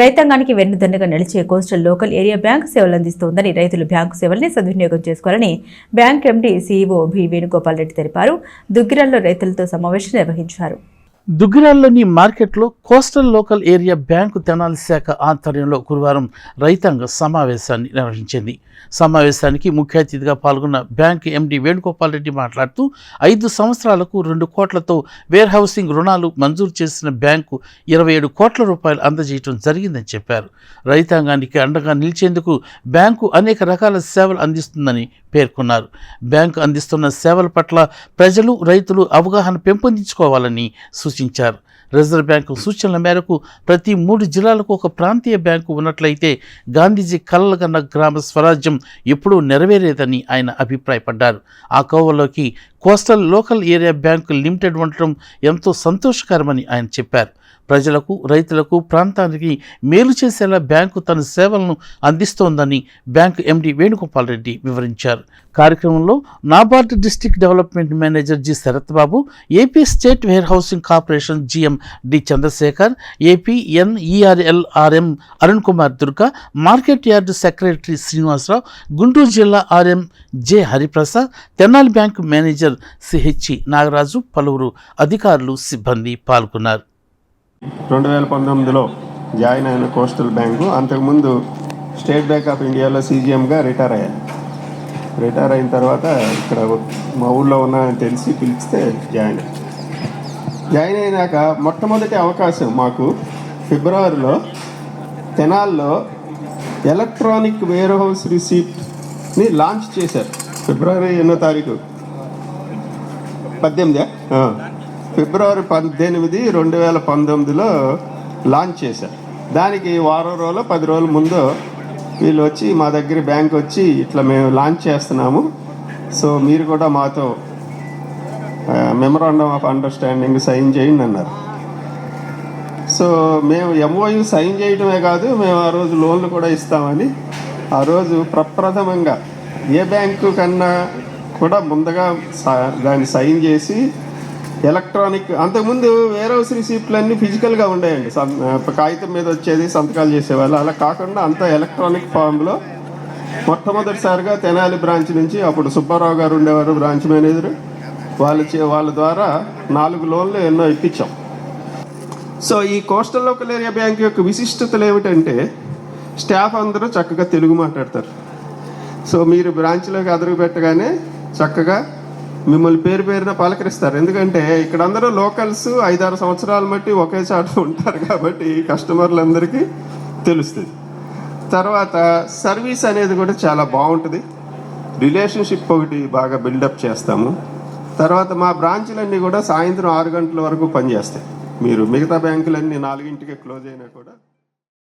రైతాంగానికి వెన్నుదన్నుగా నిలిచే కోస్టల్ లోకల్ ఏరియా బ్యాంక్ సేవలు అందిస్తోందని రైతులు బ్యాంకు సేవల్ని సద్వినియోగం చేసుకోవాలని bank MD CEO B Venugopal Reddy తెలిపారు. దుగ్గిరాల్లో రైతులతో సమావేశం నిర్వహించారు. దుగ్గిరాల్లోని మార్కెట్లో coastal local area bank Tenali శాఖ ఆధ్వర్యంలో గురువారం రైతాంగ సమావేశాన్ని నిర్వహించింది. సమావేశానికి ముఖ్య అతిథిగా పాల్గొన్న బ్యాంకు ఎండి వేణుగోపాల్ రెడ్డి మాట్లాడుతూ ఐదు సంవత్సరాలకు రెండు కోట్లతో వేర్ హౌసింగ్ రుణాలు మంజూరు చేసిన బ్యాంకు ఇరవై ఏడు కోట్ల రూపాయలు అందజేయడం జరిగిందని చెప్పారు. రైతాంగానికి అండగా నిలిచేందుకు బ్యాంకు అనేక రకాల సేవలు అందిస్తుందని పేర్కొన్నారు. బ్యాంకు అందిస్తున్న సేవల పట్ల ప్రజలు రైతులు అవగాహన పెంపొందించుకోవాలని సూచించారు. రిజర్వ్ బ్యాంకు సూచనల మేరకు ప్రతి మూడు జిల్లాలకు ఒక ప్రాంతీయ బ్యాంకు ఉన్నట్లయితే గాంధీజీ కలలుగన్న గ్రామ స్వరాజ్యం ఎప్పుడూ నెరవేరేదని ఆయన అభిప్రాయపడ్డారు. ఆ కోవలోకి coastal local area bank limited ఉండటం ఎంతో సంతోషకరమని ఆయన చెప్పారు. ప్రజలకు రైతులకు ప్రాంతానికి మేలు చేసేలా బ్యాంకు తన సేవలను అందిస్తోందని బ్యాంకు ఎండి వేణుగోపాల్ రెడ్డి వివరించారు. కార్యక్రమంలో NABARD district development manager G Sarathbabu AP state warehousing corporation GM D Chandrasekhar AP NERLRM Arun Kumar Durga market yard secretary Srinivasarao Guntur జిల్లా RM J Hariprasad Tenali bank manager CHC Nagaraju పలువురు అధికారులు సిబ్బంది పాల్గొన్నారు. రెండు వేల పంతొమ్మిదిలో join అయిన coastal bank అంతకుముందు స్టేట్ బ్యాంక్ ఆఫ్ ఇండియాలో సీజీఎంగా రిటైర్ అయ్యాను. రిటైర్ అయిన తర్వాత ఇక్కడ మా ఊళ్ళో ఉన్నానని తెలిసి పిలిస్తే జాయిన్ జాయిన్ అయినాక మొట్టమొదటి అవకాశం మాకు ఫిబ్రవరిలో తెనాల్లో ఎలక్ట్రానిక్ వేర్ హౌస్ రిసీప్ట్ని లాంచ్ చేశారు. ఫిబ్రవరి ఎన్నో తారీఖు? పద్దెనిమిదా? ఫిబ్రవరి పద్దెనిమిది రెండు వేల పంతొమ్మిదిలో లాంచ్ చేశారు. దానికి వారం రోజులు పది రోజుల ముందు వీళ్ళు వచ్చి మా దగ్గర బ్యాంక్ వచ్చి ఇట్లా మేము లాంచ్ చేస్తున్నాము. సో మీరు కూడా మాతో మెమరాండమ్ ఆఫ్ అండర్స్టాండింగ్ సైన్ చేయండి అన్నారు. సో మేము ఎంఓయు సైన్ చేయడమే కాదు మేము ఆ రోజు లోన్లు కూడా ఇస్తామని ఆ రోజు ప్రప్రథమంగా ఏ బ్యాంకు కన్నా కూడా ముందుగా దాన్ని సైన్ చేసి ఎలక్ట్రానిక్ అంతకుముందు వేర్ హౌస్ రిసీప్ట్లు అన్నీ ఫిజికల్గా ఉండేయండి. కాగితం మీద వచ్చేది సంతకాలు చేసేవాళ్ళు. అలా కాకుండా అంతా ఎలక్ట్రానిక్ ఫామ్లో మొట్టమొదటిసారిగా తెనాలి బ్రాంచ్ నుంచి అప్పుడు సుబ్బారావు గారు ఉండేవారు బ్రాంచ్ మేనేజర్ వాళ్ళ చే- వాళ్ళ ద్వారా నాలుగు లోన్లు ఎన్నో ఇప్పించాం. సో ఈ కోస్టల్ లోకల్ ఏరియా బ్యాంక్ యొక్క విశిష్టతలు ఏమిటంటే స్టాఫ్ అందరూ చక్కగా తెలుగు మాట్లాడతారు. సో మీరు బ్రాంచ్లోకి అదురు పెట్టగానే చక్కగా మిమ్మల్ని పేరు పేరున పలకరిస్తారు. ఎందుకంటే ఇక్కడ అందరూ లోకల్స్ ఐదారు సంవత్సరాలు మట్టి ఒకే చాట ఉంటారు కాబట్టి కస్టమర్లందరికీ తెలుస్తుంది. తర్వాత సర్వీస్ అనేది కూడా చాలా బాగుంటుంది. రిలేషన్షిప్ ఒకటి బాగా బిల్డప్ చేస్తాము. తర్వాత మా బ్రాంచ్లన్నీ కూడా సాయంత్రం ఆరు గంటల వరకు పనిచేస్తాయి. మీరు మిగతా బ్యాంకులన్నీ నాలుగింటికి క్లోజ్ అయినా కూడా